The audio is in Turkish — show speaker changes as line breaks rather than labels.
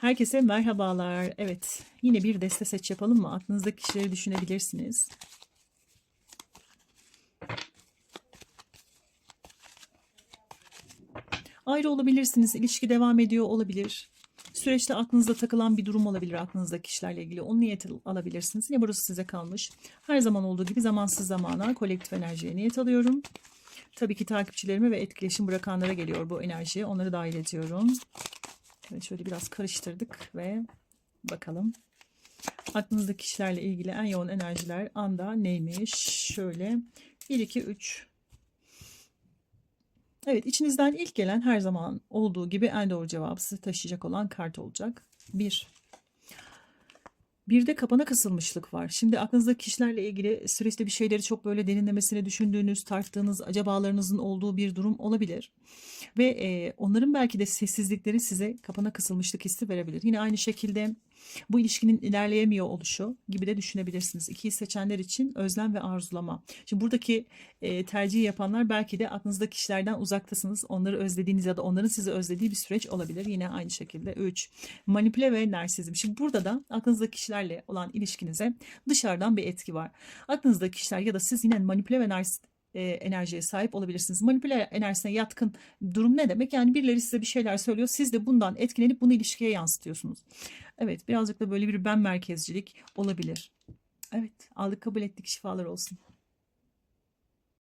Herkese merhabalar. Evet, yine bir deste seç yapalım mı? Aklınızdaki kişileri düşünebilirsiniz. Ayrı olabilirsiniz, ilişki devam ediyor olabilir. Süreçte aklınızda takılan bir durum olabilir aklınızdaki kişilerle ilgili. Onu niyet alabilirsiniz. Yine burası size kalmış. Her zaman olduğu gibi zamansız zamana kolektif enerjiye niyet alıyorum. Tabii ki takipçilerime ve etkileşim bırakanlara geliyor bu enerji. Onları dahil ediyorum. Evet şöyle biraz karıştırdık ve bakalım. Aklınızdaki kişilerle ilgili en yoğun enerjiler anda neymiş? Şöyle 1, 2, 3. Evet içinizden ilk gelen her zaman olduğu gibi en doğru cevabı size taşıyacak olan kart olacak. 1. Bir de kapana kısılmışlık var. Şimdi aklınızdaki kişilerle ilgili süreçte bir şeyleri çok böyle derinlemesine düşündüğünüz, tarttığınız, acabalarınızın olduğu bir durum olabilir. Ve e, onların belki de sessizlikleri size kapana kısılmışlık hissi verebilir. Yine aynı şekilde bu ilişkinin ilerleyemiyor oluşu gibi de düşünebilirsiniz. İkiyi seçenler için özlem ve arzulama. Şimdi buradaki e, tercihi yapanlar belki de aklınızdaki kişilerden uzaktasınız. Onları özlediğiniz ya da onların sizi özlediği bir süreç olabilir. Yine aynı şekilde 3. Manipüle ve narsizm. Şimdi burada da aklınızdaki kişilerle olan ilişkinize dışarıdan bir etki var. Aklınızdaki kişiler ya da siz yine manipüle ve narsizm e, enerjiye sahip olabilirsiniz. Manipüle enerjisine yatkın durum ne demek? Yani birileri size bir şeyler söylüyor. Siz de bundan etkilenip bunu ilişkiye yansıtıyorsunuz. Evet birazcık da böyle bir ben merkezcilik olabilir. Evet aldık kabul ettik şifalar olsun.